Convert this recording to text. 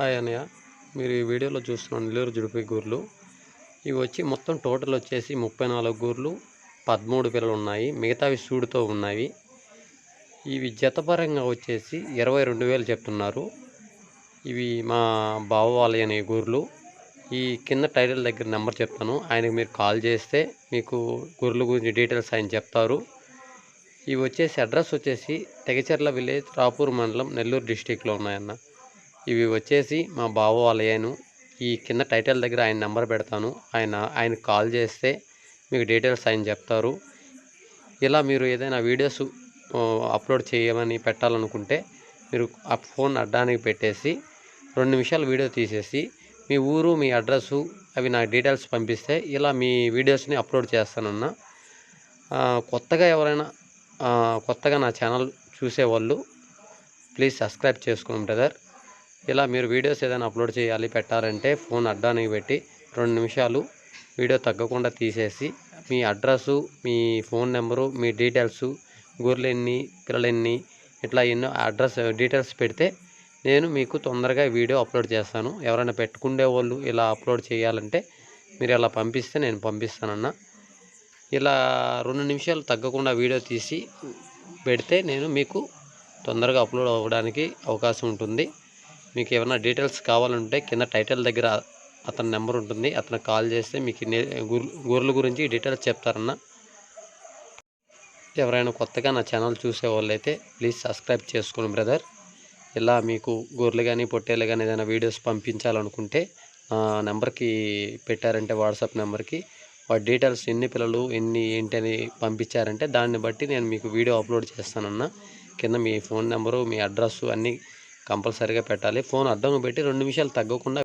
Hi అన్నయ్య. మీరు ఈ వీడియోలో చూస్తున్న నెల్లూరు జుడిపి గూర్లు. ఇవి వచ్చి మొత్తం టోటల్ వచ్చేసి ముప్పై నాలుగు గూర్లు పదమూడు పిల్లలు ఉన్నాయి మిగతావి సూడుతో ఉన్నాయి ఇవి జతపరంగా వచ్చేసి ఇరవై రెండు వేలు చెప్తున్నారు. ఇవి మా బావ వాళ్ళ అనే గూర్లు. ఈ కింద టైటిల్ దగ్గర నెంబర్ చెప్తాను. ఆయనకు మీరు కాల్ చేస్తే మీకు గొర్రెల గురించి డీటెయిల్స్ ఆయన చెప్తారు. ఇవి వచ్చేసి అడ్రస్ వచ్చేసి తెగచెర్ల విలేజ్ రాపూర్ మండలం నెల్లూరు డిస్టిక్లో ఉన్నాయన్న. ఇవి వచ్చేసి మా బావ వాళ్ళయ్యాను ఈ కింద టైటిల్ దగ్గర ఆయన నెంబర్ పెడతాను. ఆయన ఆయన కాల్ చేస్తే మీకు డీటెయిల్స్ ఆయన చెప్తారు. ఇలా మీరు ఏదైనా వీడియోస్ అప్లోడ్ చేయమని పెట్టాలనుకుంటే మీరు ఆ ఫోన్ అడ్డానికి పెట్టేసి రెండు నిమిషాలు వీడియో తీసేసి మీ ఊరు మీ అడ్రస్సు అవి నాకు డీటెయిల్స్ పంపిస్తే ఇలా మీ వీడియోస్ని అప్లోడ్ చేస్తానన్నా. కొత్తగా ఎవరైనా కొత్తగా నా ఛానల్ చూసేవాళ్ళు ప్లీజ్ సబ్స్క్రైబ్ చేసుకోండి బ్రదర్. ఇలా మీరు వీడియోస్ ఏదైనా అప్లోడ్ చేయాలి పెట్టాలంటే ఫోన్ అడ్డానికి పెట్టి రెండు నిమిషాలు వీడియో తగ్గకుండా తీసేసి మీ అడ్రస్సు మీ ఫోన్ నెంబరు మీ డీటెయిల్స్ గొర్రెలు ఎన్ని పిల్లలు ఎన్ని ఇట్లా ఎన్నో అడ్రస్ డీటెయిల్స్ పెడితే నేను మీకు తొందరగా వీడియో అప్లోడ్ చేస్తాను. ఎవరైనా పెట్టుకునే వాళ్ళు ఇలా అప్లోడ్ చేయాలంటే మీరు ఇలా పంపిస్తే నేను పంపిస్తానన్న. ఇలా రెండు నిమిషాలు తగ్గకుండా వీడియో తీసి పెడితే నేను మీకు తొందరగా అప్లోడ్ అవ్వడానికి అవకాశం ఉంటుంది. మీకు ఏమైనా డీటెయిల్స్ కావాలంటే కింద టైటిల్ దగ్గర అతని నెంబర్ ఉంటుంది. అతను కాల్ చేస్తే మీకు నే- గొర్రెల గురించి డీటెయిల్స్ చెప్తారన్న. ఎవరైనా కొత్తగా నా ఛానల్ చూసే వాళ్ళైతే ప్లీజ్ సబ్స్క్రైబ్ చేసుకోండి బ్రదర్. ఇలా మీకు గొర్రెలు కానీ పొట్టేలు కానీ ఏదైనా వీడియోస్ పంపించాలనుకుంటే ఆ నెంబర్కి పెట్టారంటే వాట్సాప్ నెంబర్కి వాటి డీటెయిల్స్ ఎన్ని పిల్లలు ఎన్ని ఏంటి అని పంపించారంటే దాన్ని బట్టి నేను మీకు వీడియో అప్లోడ్ చేస్తానన్నా. కింద మీ ఫోన్ నెంబరు మీ అడ్రస్ అన్నీ కంపల్సరీగా పెట్టాలి. ఫోన్ అడ్డం పెట్టి రెండు నిమిషాలు తగ్గకుండా